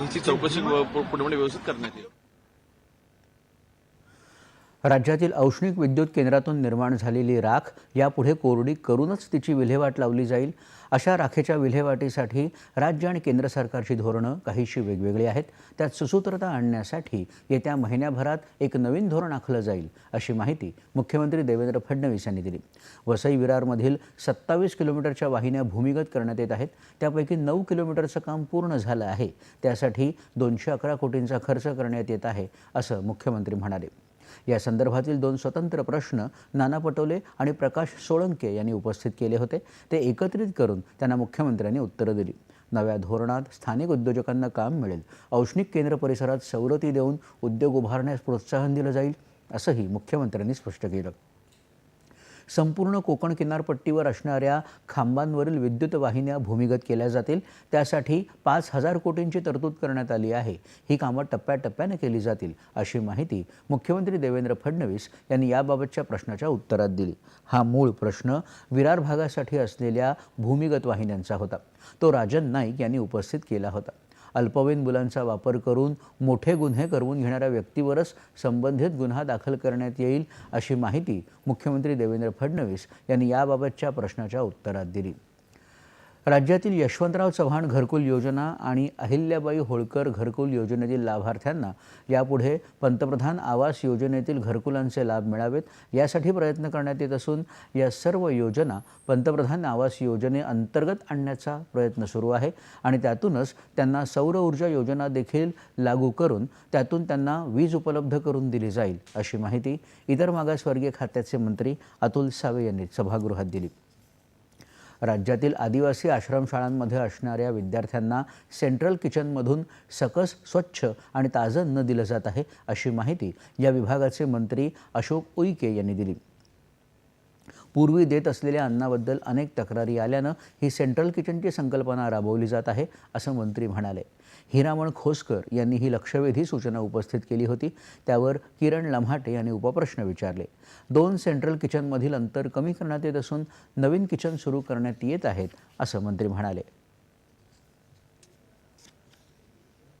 चौकशी पुढे म्हणजे व्यवस्थित करण्यात येईल. राज्यातील औष्णिक विद्युत केंद्रातून निर्माण झालेली राख यापुढे कोरडी करूनच तिची विल्हेवाट लावली जाईल. अशा राखेच्या विल्हेवाटीसाठी राज्य आणि केंद्र सरकारची धोरणं काहीशी वेगवेगळी आहेत. त्यात सुसूत्रता आणण्यासाठी येत्या महिन्याभरात एक नवीन धोरण आखलं जाईल अशी माहिती मुख्यमंत्री देवेंद्र फडणवीस यांनी दिली. वसई विरारमधील सत्तावीस किलोमीटरच्या वाहिन्या भूमिगत करण्यात येत आहेत. त्यापैकी नऊ किलोमीटरचं काम पूर्ण झालं आहे. त्यासाठी दोनशे अकरा कोटींचा खर्च करण्यात येत आहे असं मुख्यमंत्री म्हणाले. या संदर्भातील दोन स्वतंत्र प्रश्न नाना पटोले आणि प्रकाश सोळंके यांनी उपस्थित केले होते. ते एकत्रित करून त्यांना मुख्यमंत्र्यांनी उत्तरं दिली. नव्या धोरणात स्थानिक उद्योजकांना काम मिळेल. औष्णिक केंद्र परिसरात सवलती देऊन उद्योग उभारण्यास प्रोत्साहन दिलं जाईल असंही मुख्यमंत्र्यांनी स्पष्ट केलं. संपूर्ण कोकण किनारपट्टीवर असणाऱ्या खांबांवरील विद्युत वाहिन्या भूमिगत केल्या जातील. त्यासाठी पाच हजार कोटींची तरतूद करण्यात आली आहे. ही कामं टप्प्याटप्प्याने केली जातील अशी माहिती मुख्यमंत्री देवेंद्र फडणवीस यांनी याबाबतच्या प्रश्नाच्या उत्तरात दिली. हा मूळ प्रश्न विरार भागासाठी असलेल्या भूमिगत वाहिन्यांचा होता. तो राजन नाईक यांनी उपस्थित केला होता. अल्पवयीन मुलांचा वापर करून मोठे गुन्हे करवून घेणाऱ्या व्यक्तीवरच संबंधित गुन्हा दाखल करण्यात येईल अशी माहिती मुख्यमंत्री देवेंद्र फडणवीस यांनी याबाबतच्या प्रश्नाच्या उत्तरात दिली. राज्यातील यशवंतराव चव्हाण घरकुल योजना आणि अहिल्याबाई होळकर घरकुल योजनेतील लाभार्थ्यांना यापुढे पंतप्रधान आवास योजनेतील घरकुलांचे लाभ मिळावेत यासाठी प्रयत्न करण्यात येत असून या सर्व योजना पंतप्रधान आवास योजनेअंतर्गत आणण्याचा प्रयत्न सुरू आहे आणि त्यातूनच त्यांना सौर ऊर्जा योजना देखील लागू करून त्यातून त्यांना वीज उपलब्ध करून दिली जाईल अशी माहिती इतर मागासवर्गीय खात्याचे मंत्री अतुल सावे यांनी सभागृहात दिली. राज्यातील आदिवासी आश्रमशाळांमध्ये असणाऱ्या विद्यार्थ्यांना सेंट्रल किचनमधून सकस स्वच्छ आणि ताजं अन्न दिलं जात आहे अशी माहिती या विभागाचे मंत्री अशोक उईके यांनी दिली. पूर्वी देत असलेल्या अन्नाबद्दल अनेक तक्रारी आल्यानं ही सेंट्रल किचनची संकल्पना राबवली जात आहे असं मंत्री म्हणाले. हिरामण खोसकर यांनी ही लक्षवेधी सूचना उपस्थित केली होती. त्यावर किरण लम्हाटे यांनी उपप्रश्न विचारले. दोन सेंट्रल किचनमधील अंतर कमी करण्यात येत असून नवीन किचन सुरू करण्यात येत आहेत असं मंत्री म्हणाले.